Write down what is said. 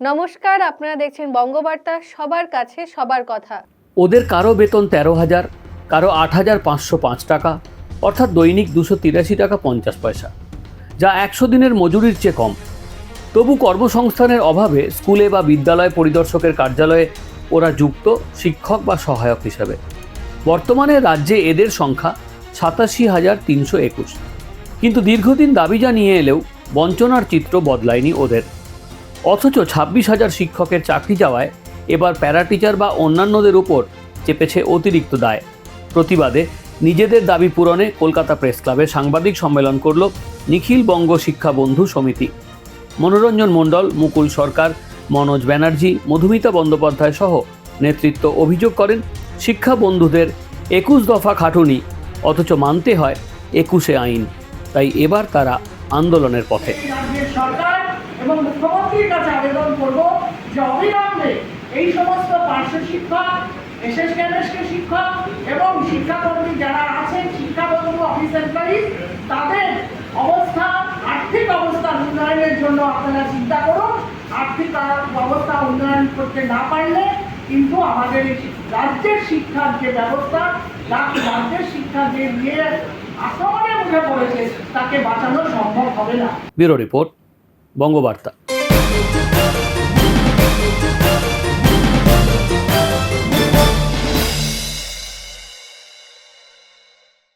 নমস্কার, আপনারা দেখছেন বঙ্গবার্তা, সবার কাছে সবার কথা। ওদের কারও বেতন তেরো হাজার, কারও আট হাজার পাঁচশো পাঁচ টাকা, অর্থাৎ দৈনিক দুশো তিরাশি টাকা পঞ্চাশ পয়সা, যা একশো দিনের মজুরির চেয়ে কম। তবু কর্মসংস্থানের অভাবে স্কুলে বা বিদ্যালয় পরিদর্শকের কার্যালয়ে ওরা যুক্ত শিক্ষক বা সহায়ক হিসাবে। বর্তমানে রাজ্যে এদের সংখ্যা সাতাশি হাজার তিনশো একুশ। কিন্তু দীর্ঘদিন দাবি জানিয়ে এলেও বঞ্চনার চিত্র বদলায়নি ওদের। অথচ ছাব্বিশ হাজার শিক্ষকের চাকরি যাওয়ায় এবার প্যারা টিচার বা অন্যান্যদের উপর চেপেছে অতিরিক্ত দায়। প্রতিবাদে নিজেদের দাবি পূরণে কলকাতা প্রেস ক্লাবে সাংবাদিক সম্মেলন করল নিখিল বঙ্গ শিক্ষা বন্ধু সমিতি। মনোরঞ্জন মণ্ডল, মুকুল সরকার, মনোজ ব্যানার্জি, মধুমিতা বন্দ্যোপাধ্যায় সহ নেতৃত্ব অভিযোগ করেন, শিক্ষা বন্ধুদের একুশ দফা খাটুনি, অথচ মানতে হয় একুশে আইন। তাই এবার তারা আন্দোলনের পথে। সরকার এবং মুখ্যমন্ত্রীর কাছে আবেদন করব যে অবিলম্বে এই সমস্ত পার্শ্ব শিক্ষক শিক্ষক এবং শিক্ষাকর্মী যারা আছেন অফিস তাদের অবস্থা, আর্থিক অবস্থার উন্নয়নের জন্য আপনারা চিন্তা করুন। আর্থিক অবস্থা উন্নয়ন করতে না পারলে কিন্তু আমাদের রাজ্যের শিক্ষার যে ব্যবস্থা রাজ্যের শিক্ষা যে নিয়ে আক্রমণের মুখে পড়েছে, তাকে বাঁচানো সম্ভব হবে না। Bureau report. বঙ্গবার্তা।